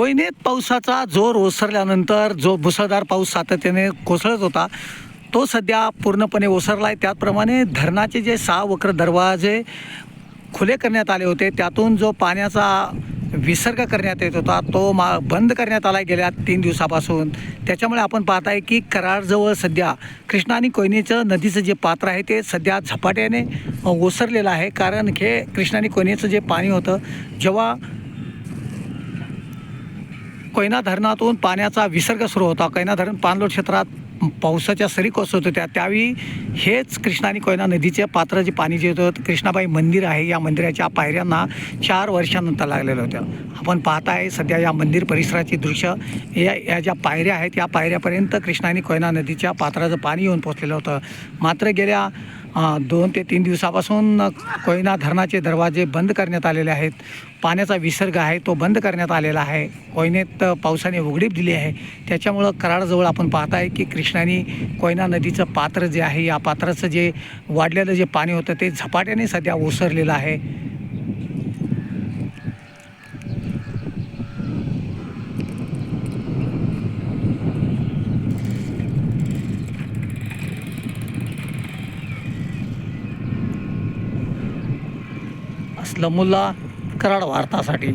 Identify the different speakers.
Speaker 1: कोयनेत पावसाचा जोर ओसरल्यानंतर जो मुसळधार पाऊस सातत्याने कोसळत होता तो सध्या पूर्णपणे ओसरला आहे त्याचप्रमाणे धरणाचे जे सहा वक्र दरवाजे खुले करण्यात आले होते त्यातून जो पाण्याचा विसर्ग करण्यात येत होता तो मा बंद करण्यात आला गेल्या तीन दिवसापासून. त्याच्यामुळे आपण पाहत आहे की कराडजवळ सध्या कृष्णा आणि कोयनेचं नदीचं जे पात्र आहे ते सध्या झपाट्याने ओसरलेलं आहे. कारण हे कृष्णा आणि कोयनेचं जे पाणी होतं जेव्हा कोयना धरणातून पाण्याचा विसर्ग सुरू होता. कोयना धरण पाणलोट क्षेत्रात पावसाच्या सरी कोसळत होत्या. त्यावेळी हेच कृष्णा आणि कोयना नदीचे पात्र जे पाणी जे होतं कृष्णाबाई मंदिर आहे. या मंदिराच्या पायऱ्यांना चार वर्षानंतर लागलेलं होतं आपण पाहत आहे सध्या या मंदिर परिसराची दृश्य या या ज्या पायऱ्या आहेत या पायऱ्यापर्यंत कृष्णा आणि कोयना नदीच्या पात्राचं पाणी येऊन पोचलेलं होतं. मात्र गेल्या दोन ते तीन दिवसापासून कोयना धरणाचे दरवाजे बंद करण्यात आलेले आहेत. पाण्याचा विसर्ग आहे तो बंद करण्यात आलेला आहे. कोयनेत पावसाने उघडीप दिली आहे. त्याच्यामुळं कराडजवळ आपण पाहत आहे की कृष्णानी कोयना नदीचं पात्र जे आहे या पात्राचं जे वाढलेलं जे पाणी होतं ते झपाट्याने सध्या ओसरलेलं आहे. असलमुल्ला कराड वार्तासाठी.